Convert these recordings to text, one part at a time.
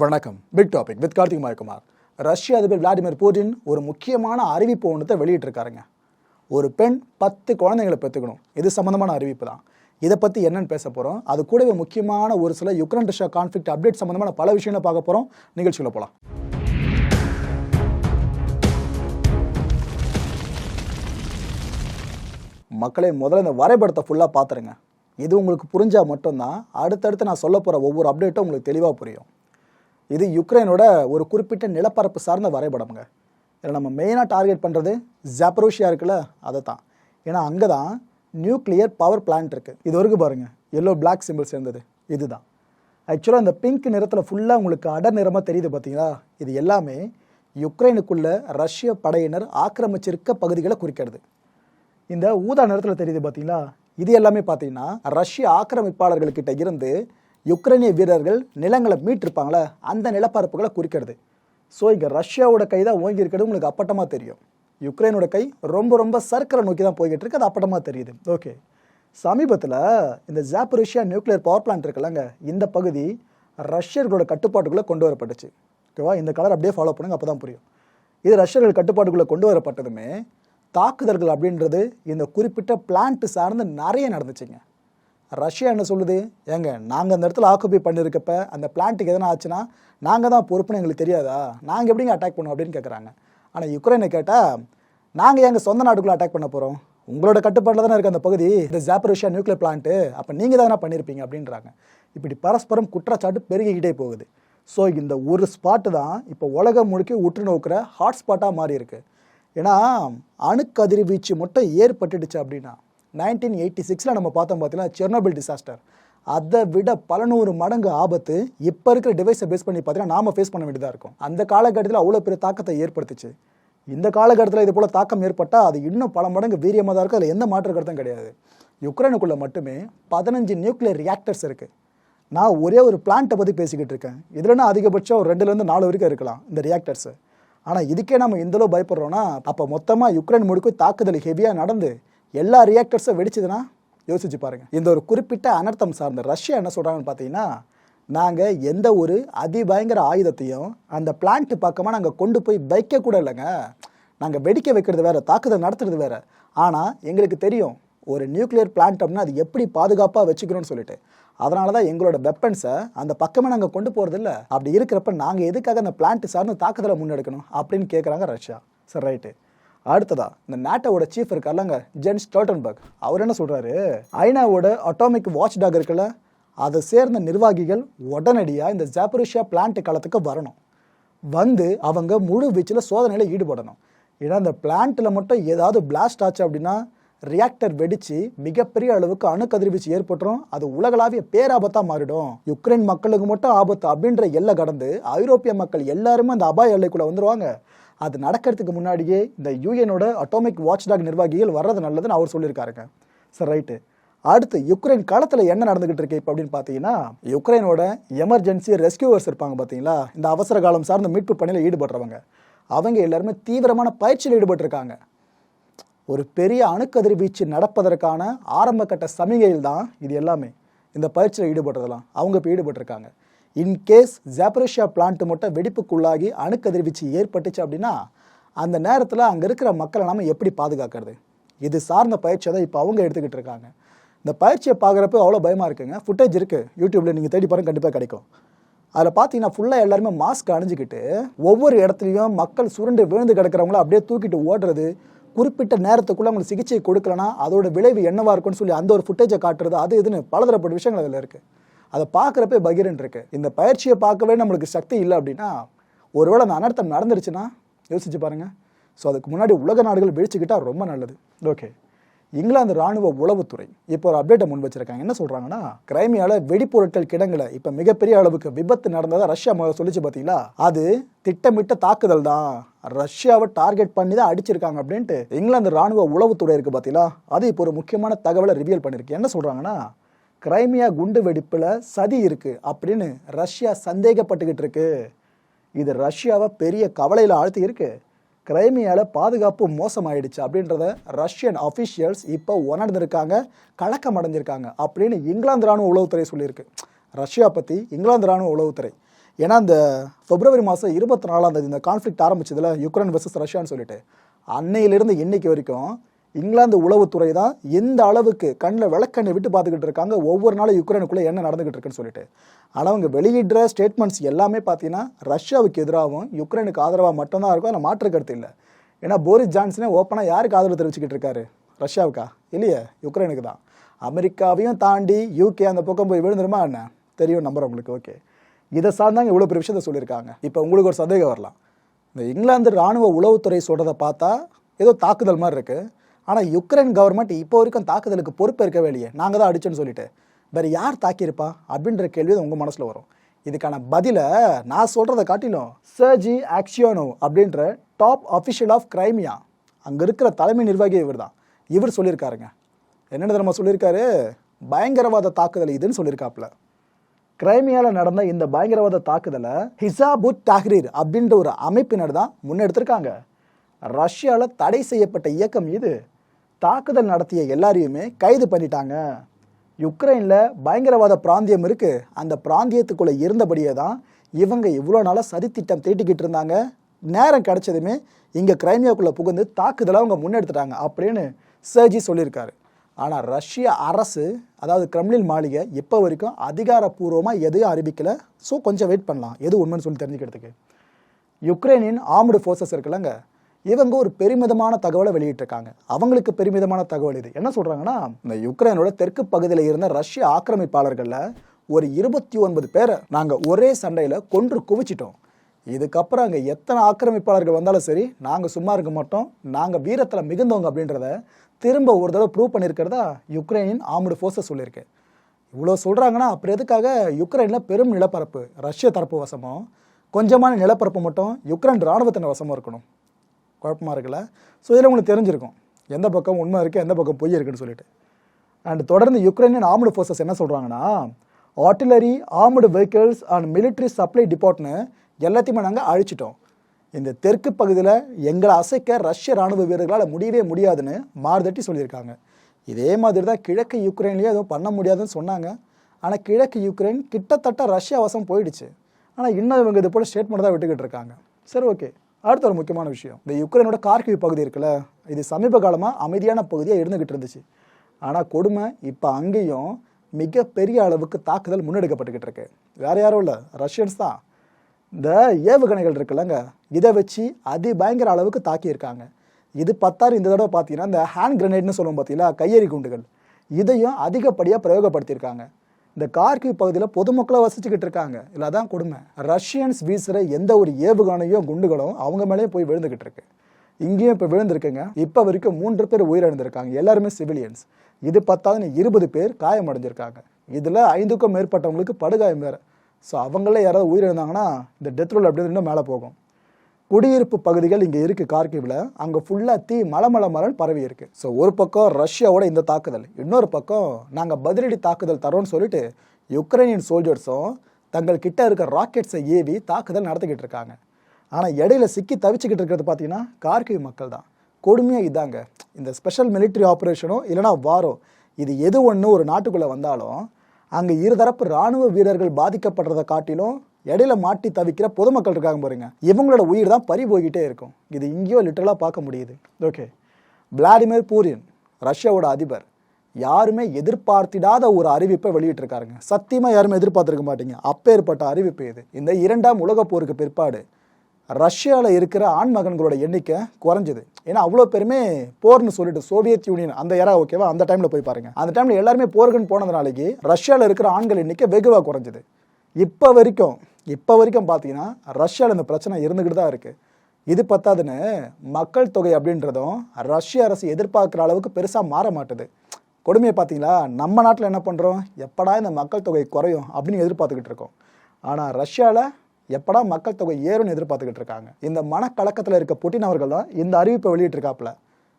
வணக்கம். Big topic with Karthik Mayakumar ரஷ்ய அதிபர் விளாடிமிர் புடின் ஒரு முக்கியமான அறிவிப்பு ஒன்றத்தை வெளியிட்டிருக்காருங்க. ஒரு பெண் பத்து குழந்தைங்களை பெற்றுக்கணும் இது சம்மந்தமான அறிவிப்பு தான். இதை பற்றி என்னன்னு பேச போகிறோம் அது கூடவே முக்கியமான ஒரு சில யுக்ரைன் ரஷ்யா கான்ஃப்ளிக்ட் அப்டேட் சம்மந்தமான பல விஷயங்களை பார்க்க போகிறோம் நிகழ்ச்சியில் போகலாம் மக்களே முதல்ல இந்த வரைபடத்தை ஃபுல்லாக பார்த்துருங்க. இது உங்களுக்கு புரிஞ்சால் மட்டும்தான் அடுத்தடுத்து நான் சொல்ல போகிற ஒவ்வொரு அப்டேட்டும் உங்களுக்கு தெளிவாக புரியும். இது யுக்ரைனோட ஒரு குறிப்பிட்ட நிலப்பரப்பு சார்ந்த வரைபடம்ங்க. இதில் நம்ம மெயினாக டார்கெட் பண்ணுறது ஜாப்பரோஷியா இருக்குல்ல அதை தான் ஏன்னா அங்கே தான் நியூக்ளியர் பவர் பிளான்ட் இருக்குது இது வரைக்கும் பாருங்கள் எல்லோ பிளாக் சிம்பிள் சேர்ந்தது. இதுதான். ஆக்சுவலாக இந்த பிங்க் நிறத்தில் ஃபுல்லாக உங்களுக்கு அடர் நிறமாக தெரியுது பார்த்தீங்களா இது எல்லாமே யுக்ரைனுக்குள்ள ரஷ்ய படையினர் ஆக்கிரமிச்சிருக்க பகுதிகளை குறிக்கிறது. இந்த ஊதா நிறத்தில் தெரியுது பார்த்தீங்களா இது எல்லாமே பார்த்தீங்கன்னா ரஷ்ய ஆக்கிரமிப்பாளர்கள்கிட்ட இருந்து யுக்ரைனிய வீரர்கள் நிலங்களை மீட்டிருப்பாங்களே? அந்த நிலப்பரப்புகளை குறிக்கிறது. ஸோ இங்கே ரஷ்யாவோட கை தான் ஓங்கி இருக்கிறது. உங்களுக்கு அப்பட்டமாக தெரியும். யுக்ரைனோட கை ரொம்ப ரொம்ப சர்க்கரை நோக்கி தான் போய்கிட்டு இருக்கு. அது அப்பட்டமாக தெரியுது. ஓகே. சமீபத்தில் இந்த ஜாப்பரிஷியா நியூக்ளியர் பவர் பிளான்ட் இருக்குல்லங்க இந்த பகுதி ரஷ்யர்களோட கட்டுப்பாட்டுக்குள்ளே கொண்டு வரப்பட்டுச்சு. ஓகேவா? இந்த கலர் அப்படியே ஃபாலோ பண்ணுங்க அப்போ தான் புரியும். இது ரஷ்யர்கள் கட்டுப்பாட்டுக்குள்ளே கொண்டு வரப்பட்டதுமே தாக்குதல்கள் அப்படின்றது இந்த குறிப்பிட்ட பிளான்ட் சார்ந்து நிறைய நடந்துச்சுங்க. ரஷ்யா என்ன சொல்லுது? ஏங்க நாங்கள் அந்த இடத்துல ஆக்குபை பண்ணியிருக்கப்ப அந்த பிளான்ட்டுக்கு எதனா ஆச்சுன்னா நாங்கள் தான் பொறுப்புன்னு எங்களுக்கு தெரியாதா? நாங்கள் எப்படிங்க அட்டாக் பண்ணோம் அப்படின்னு கேட்குறாங்க ஆனால் யுக்ரைனை கேட்டால் நாங்கள் எங்கள் சொந்த நாட்டுக்குள்ளே அட்டாக் பண்ண போகிறோம் உங்களோட கட்டுப்பாட்டில் தானே இருக்குது அந்த பகுதி. இந்த ஜாப்பரோஷியா நியூக்ளியர் பிளான்ட்டு அப்போ நீங்கள் தானே பண்ணியிருப்பீங்க அப்படின்றாங்க. இப்படி பரஸ்பரம் குற்றச்சாட்டு பெருகிக்கிட்டே போகுது. ஸோ இந்த ஒரு ஸ்பாட்டு தான் இப்போ உலகம் முழுக்க உற்று நோக்கிற ஹாட்ஸ்பாட்டாக மாறி இருக்கு ஏன்னா அணுக்கதிர்வீச்சு மட்டும் ஏற்பட்டுடுச்சு அப்படின்னா நைன்டீன் எயிட்டி சிக்ஸில் நம்ம பார்த்தோம் பார்த்தீங்கன்னா செர்னோபில் டிசாஸ்டர் அதை விட பல நூறு மடங்கு ஆபத்து இப்போ இருக்கிற டிவைஸை பேஸ் பண்ணி பார்த்தீங்கன்னா நாம ஃபேஸ் பண்ண வேண்டியதாக இருக்கும். அந்த காலகட்டத்தில் அவ்வளோ பெரிய தாக்கத்தை ஏற்படுத்துச்சு. இந்த காலகட்டத்தில் இது போல் தாக்கம் ஏற்பட்டால் அது இன்னும் பல மடங்கு வீரியமாக தான் இருக்குது அதில் எந்த மாற்று கருத்தும் கிடையாது. யுக்ரைனுக்குள்ளே மட்டுமே பதினஞ்சு நியூக்ளியர் ரியாக்டர்ஸ் இருக்குது நான் ஒரே ஒரு பிளான்ட்டை பற்றி பேசிக்கிட்டு இருக்கேன். இதுலனா அதிகபட்சம்? ஒரு ரெண்டுலேருந்து நாலு வரைக்கும் இருக்கலாம் இந்த ரியாக்டர்ஸு ஆனால் இதுக்கே நம்ம இந்தளவு பயப்படுறோன்னா அப்போ மொத்தமாக யுக்ரைன் முழுக்க தாக்குதல் ஹெவியாக நடந்து எல்லா ரியாக்டர்ஸும் வெடிச்சதுன்னா யோசிச்சு பாருங்கள் இந்த ஒரு குறிப்பிட்ட அனர்த்தம் சார்ந்த ரஷ்யா என்ன சொல்கிறாங்கன்னு பார்த்தீங்கன்னா நாங்கள் எந்த ஒரு அதிபயங்கர ஆயுதத்தையும் அந்த பிளான்ட் பக்கமாக நாங்கள் கொண்டு போய் வைக்க கூட இல்லைங்க. நாங்கள் வெடிக்க வைக்கிறது வேற தாக்குதல் நடத்துறது வேற. ஆனால் எங்களுக்கு தெரியும் ஒரு நியூக்ளியர் பிளான்ட் அப்படின்னா அது எப்படி பாதுகாப்பாக வச்சுக்கணும்னு சொல்லிட்டு. அதனால தான் எங்களோட வெப்பன்ஸை அந்த பக்கமே நாங்கள் கொண்டு போகிறதில்ல அப்படி இருக்கிறப்ப நாங்கள் எதுக்காக அந்த பிளான்ட் சார்ந்து தாக்குதலை முன்னெடுக்கணும் அப்படின்னு கேட்குறாங்க ரஷ்யா. சரி ரைட்டு அடுத்ததா இந்த நாட்டோட சீஃப் இருக்கார்லங்க ஜென் ஸ்டோட்டன்பர்க் அவர் என்ன சொல்கிறாரு ஐநாவோட அட்டாமிக் வாட்ச் டாக் இருக்குல்ல அதை சேர்ந்த நிர்வாகிகள் உடனடியாக இந்த ஜாப்பரிஷியா பிளான்ட் காலத்துக்கு வரணும். வந்து அவங்க முழு வீச்சில் சோதனையில் ஈடுபடணும். ஏன்னா அந்த பிளான்ட்டில் மட்டும் ஏதாவது பிளாஸ்ட் ஆச்சு அப்படின்னா ரியாக்டர் வெடித்து மிகப்பெரிய அளவுக்கு அணுக்கதிர்வீச்சு ஏற்பட்டுரும். அது உலகளாவிய பேராபத்தாக மாறிடும். யுக்ரைன் மக்களுக்கு மட்டும் ஆபத்து அப்படின்ற எல்லை கடந்து ஐரோப்பிய மக்கள் எல்லாருமே அந்த அபாய எல்லைக்குள்ளே வந்துடுவாங்க அது நடக்கிறதுக்கு முன்னாடியே இந்த யூஎனோட அட்டாமிக் வாட்ச்டாக் நிர்வாகிகள் வர்றது நல்லதுன்னு அவர் சொல்லியிருக்காருங்க. சரி ரைட்டு. அடுத்து யுக்ரைன் களத்தில் என்ன நடந்துகிட்டு இருக்கு இப்போ அப்படின்னு பார்த்தீங்கன்னா யுக்ரைனோட எமர்ஜென்சி ரெஸ்கியூவர்ஸ் இருப்பாங்க பார்த்தீங்களா இந்த அவசர காலம் சார்ந்த மீட்பு பணியில் ஈடுபடுறவங்க. அவங்க எல்லாருமே தீவிரமான பயிற்சியில் ஈடுபட்டிருக்காங்க. ஒரு பெரிய அணுக்கதிர்வீச்சு நடப்பதற்கான ஆரம்ப கட்ட சமிகையில் தான் இது எல்லாமே. இந்த பயிற்சியில் ஈடுபடுறதெல்லாம். அவங்க இப்போ ஈடுபட்டிருக்காங்க. இன்கேஸ் ஜாப்ரேஷியா பிளான்ட் மட்டும் வெடிப்புக்குள்ளாகி அணுக்கதிர்வீச்சு ஏற்பட்டுச்சு அப்படின்னா அந்த நேரத்தில் அங்கே இருக்கிற மக்களை நாம் எப்படி பாதுகாக்கிறது? இது சார்ந்த பயிற்சியை தான் இப்போ அவங்க எடுத்துக்கிட்டு இருக்காங்க. இந்த பயிற்சியை பார்க்குறப்ப அவ்வளோ பயமாக இருக்குங்க. ஃபுட்டேஜ் இருக்குது யூடியூப்பில் நீங்கள் தேடி பாருங்க கண்டிப்பாக கிடைக்கும். அதில் பார்த்தீங்கன்னா ஃபுல்லாக எல்லாருமே மாஸ்க் அணிஞ்சிக்கிட்டு ஒவ்வொரு இடத்துலையும் மக்கள் சுருண்டு விழுந்து கிடக்கிறவங்கள அப்படியே தூக்கிட்டு ஓடுறது குறிப்பிட்ட நேரத்துக்குள்ளே அவங்களுக்கு சிகிச்சை கொடுக்கலனா அதோட விளைவு என்னவாக இருக்கும்னு சொல்லி அந்த ஒரு ஃபுட்டேஜை காட்டுறது அது இதுன்னு பலதரப்பட்ட விஷயங்கள் அதில் இருக்குது அதை பார்க்குறப்ப பகிரன் இருக்கு. இந்த பயிற்சியை பார்க்கவே நம்மளுக்கு சக்தி இல்லை அப்படின்னா ஒருவேளை அந்த அனர்த்தம் நடந்துருச்சுன்னா யோசிச்சு பாருங்க. ஸோ அதுக்கு முன்னாடி உலக நாடுகள் வெடிச்சுக்கிட்டால் ரொம்ப நல்லது. ஓகே இங்கிலாந்து ராணுவ உளவுத்துறை இப்போ ஒரு அப்டேட்டை முன் வச்சிருக்காங்க. என்ன சொல்றாங்கன்னா கிரைமியால வெடிப்பொருட்கள் கிடங்குல. இப்போ மிகப்பெரிய அளவுக்கு விபத்து நடந்ததா ரஷ்யா சொல்லிச்சு பார்த்தீங்களா அது திட்டமிட்ட தாக்குதல் தான். ரஷ்யாவை டார்கெட் பண்ணி தான் அடிச்சிருக்காங்க அப்படின்ட்டு இங்கிலாந்து ராணுவ உளவுத்துறை இருக்கு பார்த்தீங்களா அது இப்போ ஒரு முக்கியமான தகவலை ரிவியல் பண்ணிருக்கு. என்ன சொல்றாங்கன்னா கிரைமியா குண்டு வெடிப்பில் சதி இருக்குது அப்படின்னு ரஷ்யா சந்தேகப்பட்டுக்கிட்டு இருக்கு. இது ரஷ்யாவை பெரிய கவலையில் ஆழ்த்தி இருக்கு. கிரைமியாவில் பாதுகாப்பு மோசமாயிடுச்சு அப்படின்றத ரஷ்யன் அஃபிஷியல்ஸ் இப்போ உணர்ந்திருக்காங்க கலக்கம் அடைஞ்சிருக்காங்க அப்படின்னு இங்கிலாந்து ராணுவ உளவுத்துறை சொல்லியிருக்கு. ரஷ்யா பற்றி இங்கிலாந்து ராணுவ உளவுத்துறை. ஏன்னா இந்த பிப்ரவரி மாதம் இருபத்தி நாலாம் தேதி இந்த கான்ஃப்ளிக்ட் ஆரம்பிச்சதில் யுக்ரைன் வர்சஸ் ரஷ்யான்னு சொல்லிட்டு அன்னையிலிருந்து இன்னைக்கு வரைக்கும் இங்கிலாந்து உளவுத்துறை தான் எந்த அளவுக்கு கண்ணில் விளக்கண்ணை விட்டு பார்த்துக்கிட்டு இருக்காங்க ஒவ்வொரு நாளும் யுக்ரைனுக்குள்ளே என்ன நடந்துகிட்டு இருக்குன்னு சொல்லிட்டு. ஆனால் அவங்க வெளியிடுற ஸ்டேட்மெண்ட்ஸ் எல்லாமே பார்த்தீங்கன்னா ரஷ்யாவுக்கு எதிராகவும் யுக்ரைனுக்கு ஆதரவாக மட்டும்தான் இருக்கும் அதில் மாற்று கருத்து இல்லை. ஏன்னா போரிஸ் ஜான்சனே ஓப்பனாக யாருக்கு ஆதரவு தெரிவிச்சுக்கிட்டு இருக்காரு? ரஷ்யாவுக்கா? இல்லையே யுக்ரைனுக்கு தான். அமெரிக்காவையும் தாண்டி யூகே அந்த பக்கம் போய் விழுந்துருமா என்ன? தெரியும் நம்பர் உங்களுக்கு ஓகே இதை சார்ந்தாங்க இவ்வளோ பெரிய விஷயத்த சொல்லியிருக்காங்க. இப்போ உங்களுக்கு ஒரு சந்தேகம் வரலாம். இந்த இங்கிலாந்து ராணுவ உளவுத்துறை சொல்கிறத பார்த்தா ஏதோ தாக்குதல் மாதிரி இருக்குது ஆனால் யுக்ரைன் கவர்மெண்ட் இப்போ வரைக்கும் தாக்குதலுக்கு பொறுப்பேற்கவே இல்லையே. நாங்கள் தான் அடிச்சோன்னு சொல்லிட்டு. வேறு யார் தாக்கியிருப்பா? அப்படின்ற கேள்வி உங்கள் மனசில் வரும். இதுக்கான பதிலை நான் சொல்கிறத காட்டிலும் சர்ஜி ஆக்ஷியோனோ அப்படின்ற டாப் அஃபிஷியல் ஆஃப் கிரைமியா அங்கே இருக்கிற தலைமை நிர்வாகி இவர் தான். இவர் சொல்லியிருக்காருங்க. என்னென்ன தெரியுமா சொல்லியிருக்காரு? பயங்கரவாத தாக்குதல் இதுன்னு சொல்லியிருக்காப்புல. கிரைமியாவில் நடந்த இந்த பயங்கரவாத தாக்குதலை ஹிசாபுத் தாஹ்ரீர் அப்படின்ற ஒரு அமைப்பினர் தான் முன்னெடுத்திருக்காங்க. ரஷ்யாவில் தடை செய்யப்பட்ட இயக்கம் இது. தாக்குதல் நடத்திய எல்லாரையுமே கைது பண்ணிட்டாங்க. யுக்ரைனில் பயங்கரவாத பிராந்தியம் இருக்கு. அந்த பிராந்தியத்துக்குள்ளே இருந்தபடியே தான் இவங்க இவ்வளோ நாளாக சதித்திட்டம் தீட்டிக்கிட்டு இருந்தாங்க. நேரம் கிடைச்சதுமே இங்கே கிரைமியாக்குள்ளே புகுந்து தாக்குதலை அவங்க முன்னெடுத்துட்டாங்க அப்படின்னு சர்ஜி சொல்லியிருக்காரு. ஆனால் ரஷ்ய அரசு அதாவது கிரெம்லின் மாளிகை இப்போ வரைக்கும் அதிகாரப்பூர்வமாக எதையும் அறிவிக்கலை. ஸோ கொஞ்சம் வெயிட் பண்ணலாம். எது உண்மைன்னு சொல்லி தெரிஞ்சுக்கிறதுக்கு. யுக்ரைனின் ஆர்ம்டு ஃபோர்ஸஸ் இருக்குல்லங்க. இவங்க ஒரு பெருமிதமான தகவலை வெளியிட்டிருக்காங்க. அவங்களுக்கு பெருமிதமான தகவல் இது. என்ன சொல்றாங்கன்னா இந்த யுக்ரைனோட தெற்கு பகுதியில் இருந்த ரஷ்ய ஆக்கிரமிப்பாளர்களில் ஒரு இருபத்தி ஒன்பது பேரை நாங்கள் ஒரே சண்டையில் கொன்று குவிச்சிட்டோம். இதுக்கப்புறம் அங்கே எத்தனை ஆக்கிரமிப்பாளர்கள் வந்தாலும் சரி நாங்கள் சும்மா இருக்க மாட்டோம். நாங்கள் வீரத்தில் மிகுந்தவங்க அப்படின்றத திரும்ப ஒரு தடவை ப்ரூவ் பண்ணியிருக்கிறதா யுக்ரைனின் ஆர்ம்டு ஃபோர்ஸஸ் சொல்லியிருக்கு. இவ்வளோ சொல்கிறாங்கன்னா அப்புறம் எதுக்காக யுக்ரைனில் பெரும் நிலப்பரப்பு ரஷ்ய தரப்பு வசமும் கொஞ்சமான நிலப்பரப்பு மட்டும் யுக்ரைன் இராணுவத்தின் வசமும் இருக்கணும். குழப்பமாக இருக்குல்ல? ஸோ இதில் உங்களுக்கு தெரிஞ்சிருக்கும். எந்த பக்கம் உண்மை இருக்குது எந்த பக்கம் பொய் இருக்குன்னு சொல்லிட்டு. அண்ட் தொடர்ந்து யுக்ரைனியன் ஆர்ம்டு ஃபோர்ஸஸ் என்ன சொல்கிறாங்கன்னா artillery armed vehicles and military supply டிபார்ட்னு எல்லாத்தையுமே நாங்கள் அழிச்சிட்டோம். இந்த தெற்கு பகுதியில் எங்களை அசைக்க ரஷ்ய ராணுவ வீரர்களால் முடியவே முடியாதுன்னு மாறுதட்டி சொல்லியிருக்காங்க. இதே மாதிரி தான் கிழக்கு யுக்ரைன்லேயே எதுவும் பண்ண முடியாதுன்னு சொன்னாங்க. ஆனால் கிழக்கு யுக்ரைன் கிட்டத்தட்ட ரஷ்யா வசம் போயிடுச்சு. ஆனால் இன்னும் இவங்க இது போல் ஸ்டேட்மெண்ட் தான் விட்டுக்கிட்டு இருக்காங்க. சரி ஓகே அடுத்த ஒரு முக்கியமான விஷயம். இந்த யுக்ரைனோட கார்கிவ் பகுதி இருக்குல்ல இது சமீப காலமாக அமைதியான பகுதியாக இருந்துகிட்டு இருந்துச்சு. ஆனால் கொடுமை இப்போ அங்கேயும் மிகப்பெரிய அளவுக்கு தாக்குதல் முன்னெடுக்கப்பட்டுக்கிட்டு இருக்கு. வேற யாரும் இல்லை ரஷ்யன்ஸ் தான். இந்த ஏவுகணைகள் இருக்குல்லங்க இதை வச்சு அதிபயங்கர அளவுக்கு தாக்கியிருக்காங்க. இது பத்தாறு இந்த தடவை பார்த்தீங்கன்னா இந்த ஹேண்ட் கிரனேட்னு சொல்லுவோம் பார்த்தீங்களா கையெறி குண்டுகள். இதையும் அதிகப்படியாக பிரயோகப்படுத்தியிருக்காங்க. இந்த கார்கிவ் பகுதியில் பொதுமக்களை வசிச்சுக்கிட்டு இருக்காங்க. இல்லை அதான் கொடுமை. ரஷ்யன்ஸ் வீசுகிற எந்த ஒரு ஏவுகணையோ குண்டுகளும் அவங்க மேலேயே போய் விழுந்துக்கிட்டு இருக்கு. இங்கேயும் இப்போ விழுந்திருக்குங்க. இப்போ வரைக்கும் மூன்று பேர் உயிரிழந்திருக்காங்க. எல்லாருமே சிவிலியன்ஸ். இது பத்தாதுன்னு இருபது பேர் காயமடைஞ்சிருக்காங்க. இதில் ஐந்துக்கும் மேற்பட்டவங்களுக்கு படுகாயம் வேறு. ஸோ அவங்களே யாராவது உயிரிழந்தாங்கன்னா இந்த டெத் ரோல் அப்படின்னு இன்னும் மேலே போகும். குடியிருப்பு பகுதிகள் இங்கே இருக்குது கார்கிவில். அங்கே ஃபுல்லாக தீ மலமல மலன் பரவி இருக்கு. ஸோ ஒரு பக்கம் ரஷ்யாவோட இந்த தாக்குதல் இன்னொரு பக்கம் நாங்கள் பதிலடி தாக்குதல் தரோன்னு சொல்லிட்டு யுக்ரைனியன் சோல்ஜர்ஸும் தங்கள் கிட்ட இருக்க ராக்கெட்ஸை ஏவி தாக்குதல் நடத்திக்கிட்டு இருக்காங்க. ஆனால் இடையில சிக்கி தவிச்சுக்கிட்டு இருக்கிறது பார்த்தீங்கன்னா கார்கிவ் மக்கள் தான். கொடுமையாக இதாங்க. இந்த ஸ்பெஷல் மிலிட்ரி ஆப்ரேஷனோ இல்லைனா வாரோ இது எது ஒன்று ஒரு நாட்டுக்குள்ளே வந்தாலும் அங்கே இருதரப்பு ராணுவ வீரர்கள் பாதிக்கப்படுறதை காட்டிலும் இடையில மாட்டி தவிக்கிற பொதுமக்கள் இருக்காங்க பாருங்க. இவங்களோட உயிர் தான் பறி போய்கிட்டே இருக்கும். இது இங்கேயோ லிட்டரலாக பார்க்க முடியுது. ஓகே விளாடிமிர் பூரின் ரஷ்யாவோட அதிபர் யாருமே எதிர்பார்த்திடாத ஒரு அறிவிப்பை வெளியிட்டிருக்காருங்க. சத்தியமாக யாருமே எதிர்பார்த்துருக்க மாட்டீங்க. அப்பேற்பட்ட அறிவிப்பு இது. இந்த இரண்டாம் உலகப் போருக்கு பிற்பாடு ரஷ்யாவில் இருக்கிற ஆண்மகன்களோட எண்ணிக்கை குறைஞ்சது. ஏன்னா அவ்வளோ பேருமே போர்னு சொல்லிட்டு சோவியத் யூனியன் அந்த ஏரா ஓகேவா அந்த டைமில் போய் பாருங்க. அந்த டைமில் எல்லாருமே போருக்குன்னு போனதுனாலேக்கு ரஷ்யாவில் இருக்கிற ஆண்கள் எண்ணிக்கை வெகுவாக குறைஞ்சது. இப்போ வரைக்கும் இப்போ வரைக்கும் பார்த்தீங்கன்னா ரஷ்யாவில் இந்த பிரச்சனை இருந்துக்கிட்டு தான் இருக்குது இது பத்தாதுன்னு மக்கள் தொகை அப்படின்றதும் ரஷ்ய அரசு எதிர்பார்க்குற அளவுக்கு பெருசாக மாற மாட்டுது. கொடுமையை பார்த்தீங்களா நம்ம நாட்டில் என்ன பண்ணுறோம் எப்படா இந்த மக்கள் தொகை குறையும் அப்படின்னு எதிர்பார்த்துக்கிட்டு இருக்கோம். ஆனால் ரஷ்யாவில் எப்படா மக்கள் தொகை ஏறும்னு எதிர்பார்த்துக்கிட்டு இருக்காங்க. இந்த மனக்கலக்கத்தில் இருக்க புட்டின் அவர்கள் தான் இந்த அறிவிப்பை வெளியிட்டிருக்காப்புல.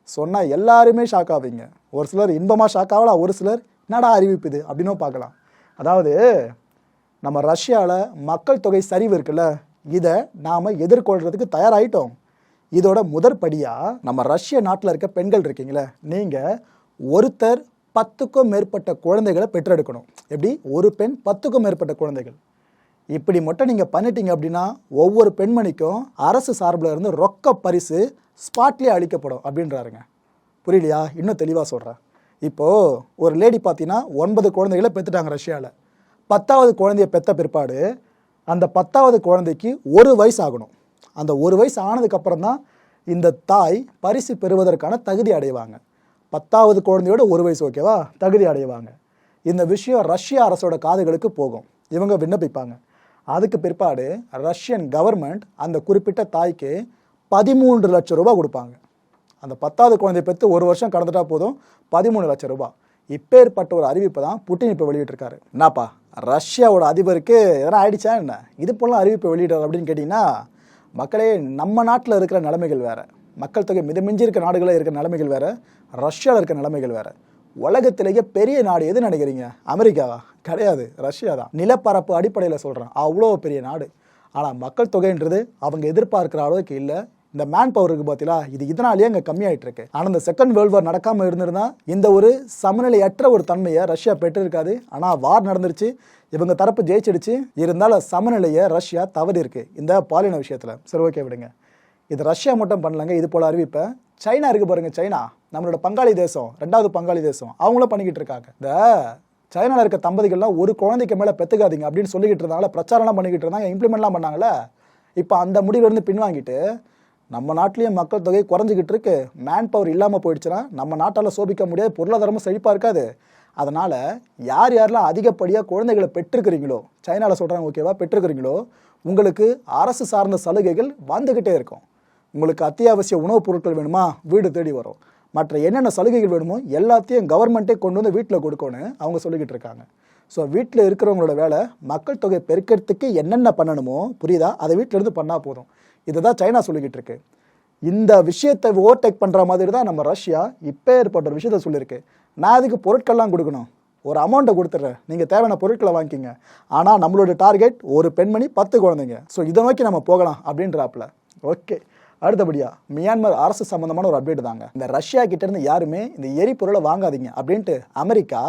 சொன்னால் எல்லாருமே ஷாக் ஆவீங்க. ஒரு சிலர் இன்பமாக ஷாக் ஆகலாம் ஒரு சிலர் என்னடா அறிவிப்பு இது? அப்படின்னும் பார்க்கலாம். அதாவது நம்ம ரஷ்யாவில் மக்கள் தொகை சரிவு இருக்குல்ல இதை நாம் எதிர்கொள்கிறதுக்கு தயாராகிட்டோம் இதோட முதற்படியாக நம்ம ரஷ்ய நாட்டில் இருக்க பெண்கள் இருக்கீங்களே நீங்கள் ஒருத்தர் பத்துக்கும் மேற்பட்ட குழந்தைகளை பெற்றெடுக்கணும். எப்படி? ஒரு பெண் பத்துக்கும் மேற்பட்ட குழந்தைகள். இப்படி மட்டும் நீங்கள் பண்ணிட்டீங்க அப்படின்னா ஒவ்வொரு பெண்மணிக்கும் அரசு சார்பில் இருந்து ரொக்க பரிசு ஸ்பாட்லேயே அளிக்கப்படும் அப்படின்றாருங்க. புரியலையா? இன்னும் தெளிவாக சொல்கிறேன் இப்போது ஒரு லேடி பார்த்தீங்கன்னா ஒன்பது குழந்தைகளை பெற்றுட்டாங்க ரஷ்யாவில் பத்தாவது குழந்தைய பெற்ற பிற்பாடு அந்த பத்தாவது குழந்தைக்கு ஒரு வயசு ஆகணும். அந்த ஒரு வயசு ஆனதுக்கப்புறம் தான் இந்த தாய் பரிசு பெறுவதற்கான தகுதி அடைவாங்க. பத்தாவது குழந்தையோட ஒரு வயசு ஓகேவா தகுதி அடைவாங்க. இந்த விஷயம் ரஷ்ய அரசோட காதுகளுக்கு போகும். இவங்க விண்ணப்பிப்பாங்க. அதுக்கு பிற்பாடு ரஷ்யன் கவர்மெண்ட் அந்த குறிப்பிட்ட தாய்க்கு பதிமூன்று லட்சம் ரூபாய் கொடுப்பாங்க. அந்த பத்தாவது குழந்தை பெற்று ஒரு வருஷம் கடந்துட்டா போதும் பதிமூணு லட்சம் ரூபாய் இப்பேற்பட்ட ஒரு அறிவிப்பை தான் புட்டின் இப்போ வெளியிட்டிருக்காரு. என்னப்பா? ரஷ்யாவோட அதிபருக்கு எதனா ஆயிடுச்சா என்ன? இது போலாம் அறிவிப்பை வெளியிடுறாரு அப்படின்னு கேட்டிங்கன்னா மக்களே நம்ம நாட்டில் இருக்கிற நிலைமைகள் வேறு. மக்கள் தொகை மிதமிஞ்சி இருக்கிற நாடுகளில் இருக்கிற நிலைமைகள் வேறு. ரஷ்யாவில் இருக்கிற நிலைமைகள் வேறு. உலகத்திலேயே பெரிய நாடு எது நினைக்கிறீங்க? அமெரிக்காவா? கிடையாது. ரஷ்யா தான். நிலப்பரப்பு அடிப்படையில் சொல்கிறேன் அவ்வளோ பெரிய நாடு. ஆனால் மக்கள் தொகைன்றது அவங்க எதிர்பார்க்குற அளவுக்கு இல்லை. இந்த மேன் பவருக்கு பார்த்தீங்களா இது இதனாலேயே அங்கே கம்மியாயிட்டு இருக்கு ஆனால் இந்த செகண்ட் வேர்ல்டு வார் நடக்காமல் இருந்திருந்தா இந்த ஒரு சமநிலையற்ற ஒரு தன்மையை ரஷ்யா பெற்றிருக்காது. ஆனால் வார் நடந்துருச்சு இவங்க தரப்பு ஜெயிச்சிடுச்சு. இருந்தாலும் சமநிலையை ரஷ்யா தவறி இருக்கு இந்த பாலின விஷயத்தில். சரி ஓகே விடுங்க. இது ரஷ்யா மட்டும் பண்ணலங்க இது போல அறிவிப்பை. சைனா இருக்கு பாருங்க சைனா. நம்மளோட பங்காளி தேசம் ரெண்டாவது பங்காளி தேசம். அவங்களும் பண்ணிக்கிட்டு இருக்காங்க. இந்த சைனாவில் இருக்க தம்பதிகள்லாம் ஒரு குழந்தைக்கு மேலே பெற்றுக்காதீங்க அப்படின்னு சொல்லிக்கிட்டு இருந்தாங்களா பிரச்சாரம்லாம் பண்ணிக்கிட்டு இருந்தாங்க இம்ப்ளிமெண்ட்லாம் பண்ணாங்களே இப்போ அந்த முடிவிலிருந்து பின்வாங்கிட்டு நம்ம நாட்டிலேயும் மக்கள் தொகை குறைஞ்சிக்கிட்டு இருக்கு. மேன் பவர் இல்லாமல் போயிடுச்சுன்னா நம்ம நாட்டால் சோபிக்க முடியாது பொருளாதாரமும் செழிப்பாக இருக்காது. அதனால் யார் யாரெல்லாம் அதிகப்படியாக குழந்தைகளை பெற்றுக்கிறீங்களோ சைனாவில் சொல்கிறாங்க ஓகேவா பெற்றுக்கிறீங்களோ உங்களுக்கு அரசு சார்ந்த சலுகைகள் வந்துக்கிட்டே இருக்கும். உங்களுக்கு அத்தியாவசிய உணவுப் பொருட்கள் வேணுமா? வீடு தேடி வரும். மற்ற என்னென்ன சலுகைகள் வேணுமோ எல்லாத்தையும் கவர்மெண்ட்டே கொண்டு வந்து வீட்டில் கொடுக்கணும்னு அவங்க சொல்லிக்கிட்டு இருக்காங்க. ஸோ வீட்டில் இருக்கிறவங்களோட வேலை மக்கள் தொகை பெருக்கிறதுக்கு என்னென்ன பண்ணணுமோ புரியுதா? அதை வீட்டிலேருந்து பண்ணால் போதும். இதை தான் சைனா சொல்லிக்கிட்டு இருக்கு இந்த விஷயத்தை ஓவர்டேக் பண்ணுற மாதிரி தான் நம்ம ரஷ்யா இப்போ ஏற்பட்ட ஒரு விஷயத்த சொல்லியிருக்கு. நான் அதுக்கு பொருட்கள்லாம் கொடுக்கணும். ஒரு அமௌண்ட்டை கொடுத்துட்றேன். நீங்கள் தேவையான பொருட்களை வாங்கிக்கிங்க. ஆனால் நம்மளோட டார்கெட் ஒரு பெண்மணி பத்து குழந்தைங்க. ஸோ இதை நோக்கி நம்ம போகலாம் அப்படின்றாப்புல. ஓகே அடுத்தபடியாக மியான்மர் அரசு சம்மந்தமான ஒரு அப்டேட் தாங்க. இந்த ரஷ்யா கிட்டேருந்து யாருமே இந்த எரிபொருளை வாங்காதீங்க அப்படின்ட்டு அமெரிக்கா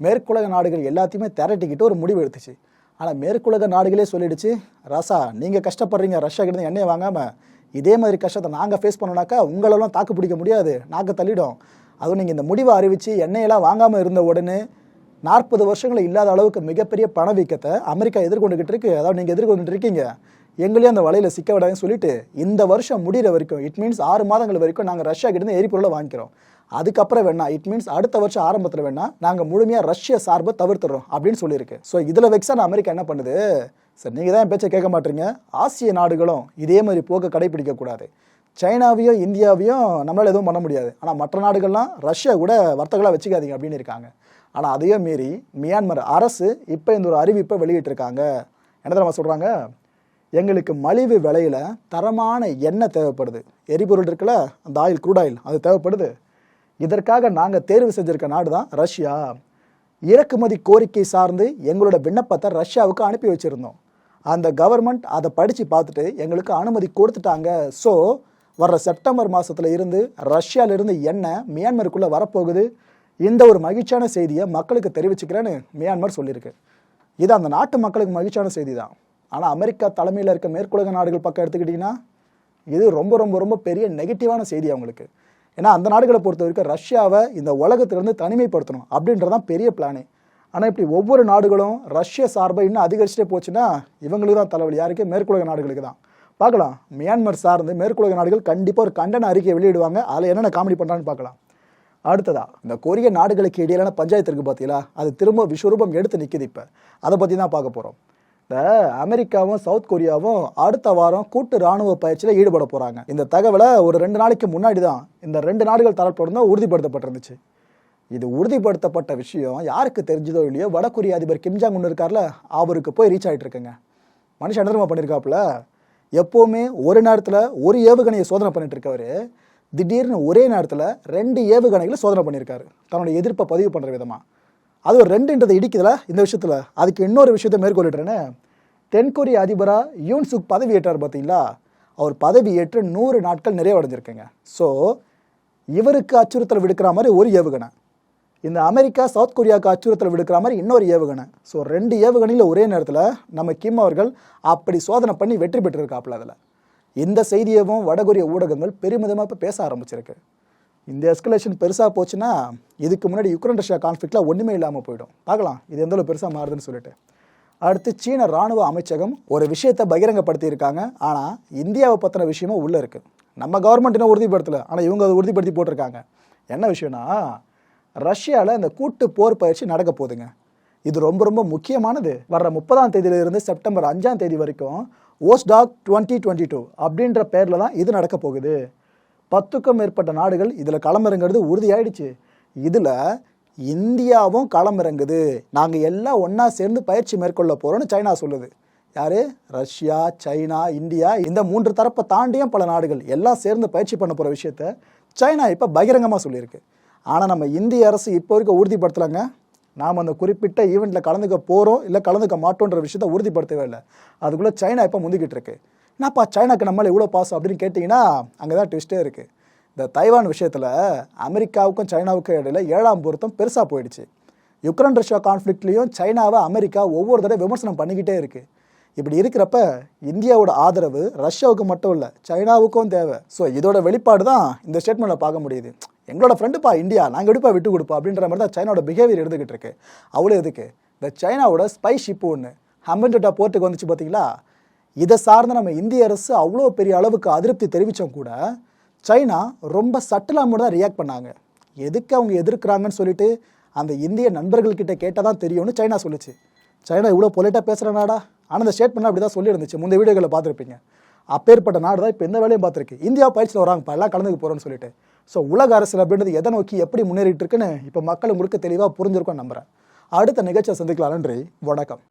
மேற்குலக நாடுகள் எல்லாத்தையுமே திரட்டிக்கிட்டு ஒரு முடிவு எடுத்துச்சு. ஆனால் மேற்குலக நாடுகளே சொல்லிடுச்சு ராசா நீங்கள் கஷ்டப்படுறீங்க ரஷ்யா கிட்ட எண்ணெய் எண்ணெயை வாங்காமல் இதே மாதிரி கஷ்டத்தை நாங்கள் ஃபேஸ் பண்ணோம்னாக்கா உங்களெல்லாம் தாக்கு பிடிக்க முடியாது நாக்கு தள்ளிடும். அதுவும் நீங்கள் இந்த முடிவை அறிவித்து எண்ணெயெல்லாம் வாங்காமல் இருந்த உடனே நாற்பது வருஷங்கள் இல்லாத அளவுக்கு மிகப்பெரிய பணவீக்கத்தை அமெரிக்கா எதிர்கொண்டுகிட்டு இருக்கு. அதாவது நீங்கள் எதிர்கொண்டுட்டு இருக்கீங்க. எங்களையும் அந்த வலையில் சிக்க விடாதுன்னு சொல்லிட்டு இந்த வருஷம் முடிகிற வரைக்கும் இட் மீன்ஸ் ஆறு மாதங்கள் வரைக்கும் நாங்கள் ரஷ்யா கிட்டேருந்து எரிபொருளை வாங்கிக்கிறோம். அதுக்கப்புறம் வேணா இட் மீன்ஸ் அடுத்த வருஷம் ஆரம்பத்தில் வேணா நாங்கள் முழுமையாக ரஷ்ய சார்பை தவிர்த்துறோம் அப்படின்னு சொல்லியிருக்கு. ஸோ இதில் வெக்ஸான அமெரிக்கா என்ன பண்ணுது? சார் நீங்கள் தான் என் பேச்சை கேட்க மாட்டீங்க. ஆசிய நாடுகளும் இதே மாதிரி போக்க கடைபிடிக்கக்கூடாது சைனாவையும் இந்தியாவையும் நம்மளால் எதுவும் பண்ண முடியாது. ஆனால் மற்ற நாடுகள்லாம் ரஷ்யா கூட வர்த்தகளாக வச்சுக்காதீங்க அப்படின்னு இருக்காங்க. ஆனால் அதையும் மீறி மியான்மர் அரசு இப்போ இந்த ஒரு அறிவிப்பை வெளியிட்டிருக்காங்க. என்ன தெரியுமா சொல்கிறாங்க எங்களுக்கு மலிவு விலையில் தரமான எண்ணெய் தேவைப்படுது. எரிபொருள் இருக்குல்ல அந்த ஆயில் குரூட் ஆயில் அது தேவைப்படுது. இதற்காக நாங்கள் தேர்வு செஞ்சிருக்க நாடு தான் ரஷ்யா. இறக்குமதி கோரிக்கை சார்ந்து எங்களோட விண்ணப்பத்தை ரஷ்யாவுக்கு அனுப்பி வச்சுருந்தோம். அந்த கவர்மெண்ட் அதை படித்து பார்த்துட்டு எங்களுக்கு அனுமதி கொடுத்துட்டாங்க. ஸோ வர்ற செப்டம்பர் மாதத்துல இருந்து ரஷ்யாவிலிருந்து எண்ணெய் மியான்மருக்குள்ளே வரப்போகுது இந்த ஒரு மகிழ்ச்சியான செய்தியை மக்களுக்கு தெரிவிச்சுக்கிறேன்னு மியான்மர் சொல்லியிருக்கு. இது அந்த நாட்டு மக்களுக்கு மகிழ்ச்சியான செய்தி தான் ஆனால் அமெரிக்கா தலைமையில் இருக்க மேற்குலக நாடுகள் பக்கம் எடுத்துக்கிட்டிங்கன்னா இது ரொம்ப ரொம்ப ரொம்ப பெரிய நெகட்டிவான செய்தி அவங்களுக்கு ஏன்னா அந்த நாடுகளை பொறுத்த வரைக்கும் ரஷ்யாவை இந்த உலகத்திலிருந்து தனிமைப்படுத்தணும் அப்படின்றதான் பெரிய பிளானு ஆனால் இப்படி ஒவ்வொரு நாடுகளும் ரஷ்ய சார்பை இன்னும் அதிகரிச்சுட்டே போச்சுன்னா இவங்களுக்கு தான் தலைவலி. யாருக்கு மேற்குலக நாடுகளுக்கு தான். பார்க்கலாம். மியான்மர் சார்ந்து மேற்குலக நாடுகள் கண்டிப்பாக ஒரு கண்டன அறிக்கையை வெளியிடுவாங்க. அதில் என்னென்ன காமெடி பண்ணுறான்னு பார்க்கலாம். அடுத்ததா இந்த கொரிய நாடுகளுக்கு இடையிலான பஞ்சாயத்து இருக்குது பார்த்தீங்களா அது திரும்ப விஸ்வரூபம் எடுத்து நிற்கிது இப்போ. அதை பற்றி தான் பார்க்க போகிறோம் இந்த அமெரிக்காவும் சவுத் கொரியாவும் அடுத்த வாரம் கூட்டு ராணுவ பயிற்சியில் ஈடுபட போகிறாங்க இந்த தகவலை ஒரு ரெண்டு நாளைக்கு முன்னாடி தான் இந்த ரெண்டு நாடுகள் தரப்போடு உறுதிப்படுத்தப்பட்டிருந்துச்சு. இது உறுதிப்படுத்தப்பட்ட விஷயம் யாருக்கு தெரிஞ்சதோ இல்லையோ வடகொரிய அதிபர் கிம்ஜாங் ஒன்று இருக்கார்ல அவருக்கு போய் ரீச் ஆகிட்டு இருக்குங்க. மனுஷன் என்ன பண்ணியிருக்காப்புல எப்போவுமே ஒரு நேரத்தில் ஒரு ஏவுகணையை சோதனை பண்ணிட்டு இருக்கவர் திடீர்னு ஒரே நேரத்தில் ரெண்டு ஏவுகணைகளை சோதனை பண்ணியிருக்காரு தன்னுடைய எதிர்ப்பை பதிவு பண்ணுற விதமாக அது ஒரு ரெண்டுன்றதை இடிக்குதுல இந்த விஷயத்தில். அதுக்கு இன்னொரு விஷயத்தை மேற்கொள்ளிட்டுறேன்னு தென்கொரிய அதிபராக யூன் சுக் பதவி ஏற்றார் பார்த்தீங்களா? அவர் பதவி ஏற்று நூறு நாட்கள் நிறைவடைஞ்சிருக்குங்க. ஸோ இவருக்கு அச்சுறுத்தல் விடுக்கிற மாதிரி ஒரு ஏவுகணை. இந்த அமெரிக்கா சவுத் கொரியாவுக்கு அச்சுறுத்தல் விடுக்கிற மாதிரி இன்னொரு ஏவுகணை. ஸோ ரெண்டு ஏவுகணையில் ஒரே நேரத்தில் நம்ம கிம் அவர்கள் அப்படி சோதனை பண்ணி வெற்றி பெற்றிருக்காப்புல அதில். இந்த செய்தியவும் வடகொரிய ஊடகங்கள் பெருமிதமாக இப்போ பேச ஆரம்பிச்சிருக்கு. இந்த எஸ்கலேஷன் பெருசாக போச்சுன்னா இதுக்கு முன்னாடி யுக்ரைன் ரஷ்யா கான்ஃப்ளிக்டில் ஒன்றுமே இல்லாமல் போயிடும். பார்க்கலாம் இது எந்த அளவு பெருசாக மாறுதுன்னு சொல்லிட்டு. அடுத்து சீன ராணுவ அமைச்சகம் ஒரு விஷயத்தை பகிரங்கப்படுத்தியிருக்காங்க. ஆனால் இந்தியாவை பற்றின விஷயமும் உள்ளே இருக்குது நம்ம கவர்மெண்ட் இன்னும் உறுதிப்படுத்தலை ஆனால் இவங்க அதை உறுதிப்படுத்தி போட்டிருக்காங்க. என்ன விஷயம்னா ரஷ்யாவில் இந்த கூட்டு போர் பயிற்சி நடக்க போகுதுங்க. இது ரொம்ப ரொம்ப முக்கியமானது. வர்ற முப்பதாம் தேதியிலிருந்து செப்டம்பர் அஞ்சாம் தேதி வரைக்கும் ஓஸ்டாக் டுவெண்ட்டி டுவெண்ட்டி டூ அப்படின்ற பேரில் தான் இது நடக்க போகுது. பத்துக்கும் மேற்பட்ட நாடுகள் இதில் களமிறங்கிறது உறுதியாயிடுச்சு. இதில் இந்தியாவும் களமிறங்குது. நாங்கள் எல்லாம் ஒன்றா சேர்ந்து பயிற்சி மேற்கொள்ள போகிறோம்னு சைனா சொல்லுது. யார்? ரஷ்யா சைனா இந்தியா இந்த மூன்று தரப்பை தாண்டியும் பல நாடுகள் எல்லாம் சேர்ந்து பயிற்சி பண்ண போகிற விஷயத்த சைனா இப்போ பகிரங்கமாக சொல்லியிருக்கு. ஆனால் நம்ம இந்திய அரசு இப்போ வரைக்கும் உறுதிப்படுத்தலைங்க. நாம் அந்த குறிப்பிட்ட ஈவெண்ட்டில் கலந்துக்க போகிறோம் இல்லை கலந்துக்க மாட்டோன்ற விஷயத்த உறுதிப்படுத்தவே இல்லை. அதுக்குள்ளே சைனா இப்போ முந்திக்கிட்டு இருக்குது என்னப்பா சைனாக்கு நம்மளால் இவ்வளோ பாசம் அப்படின்னு கேட்டிங்கன்னா அங்கே தான் ட்விஸ்ட்டே இருக்குது இந்த தைவான் விஷயத்தில் அமெரிக்காவுக்கும் சைனாவுக்கும் இடையில ஏழாம் பொருத்தம் பெருசாக போயிடுச்சு. யுக்ரைன் ரஷ்யா கான்ஃப்ளிக்ட்லேயும் சைனாவை அமெரிக்கா ஒவ்வொரு தடவை விமர்சனம் பண்ணிக்கிட்டே இருக்குது இப்படி இருக்கிறப்ப இந்தியாவோட ஆதரவு ரஷ்யாவுக்கு மட்டும் இல்லை சைனாவுக்கும் தேவை. ஸோ இதோட வெளிப்பாடு தான் இந்த ஸ்டேட்மெண்ட்டில் பார்க்க முடியுது. எங்களோட ஃப்ரெண்டுப்பா இந்தியா நாங்கள் எடுப்பா விட்டு கொடுப்போம் அப்படின்ற மாதிரி தான் சைனாவோட பிஹேவியர் எடுத்துக்கிட்டு இருக்கு. அவ்வளோ எதுக்கு? இந்த சைனாவோட ஸ்பை ஷிப்பு ஒன்று ஹம்பன்டோட்டா போர்ட்டுக்கு வந்துச்சு பார்த்தீங்களா இதை சார்ந்து நம்ம இந்திய அரசு அவ்வளோ பெரிய அளவுக்கு அதிருப்தி தெரிவித்தோம் கூட சைனா ரொம்ப சட்டிலாக மட்டும் தான் ரியாக்ட் பண்ணாங்க. எதுக்கு அவங்க எதிர்க்கிறாங்கன்னு சொல்லிட்டு அந்த இந்திய நண்பர்கள்கிட்ட கேட்டால் தான் தெரியும்னு சைனா சொல்லிச்சு. சைனா இவ்வளோ பொலைட்டாக பேசுகிற நாடா ஆனால் இந்த ஸ்டேட்மெண்ட் அப்படி தான் சொல்லியிருந்துச்சு. முந்தைய வீடியோகளை பார்த்துருப்பீங்க. அப்பேற்பட்ட நாடு தான் இப்போ எந்த வேலையும் பார்த்துருக்கு. இந்தியா பயிற்சியில் வராங்கப்பா எல்லாம் கலந்துக்கு போகிறோன்னு சொல்லிட்டு. ஸோ உலக அரசியல் அப்படின்றது எதை நோக்கி எப்படி முன்னேறிட்டு இருக்குன்னு இப்போ மக்கள் முழுக்க தெளிவாக புரிஞ்சிருக்கோம் நம்புகிறேன் அடுத்த நிகழ்ச்சியை சந்திக்கலாம். நன்றி. வணக்கம்.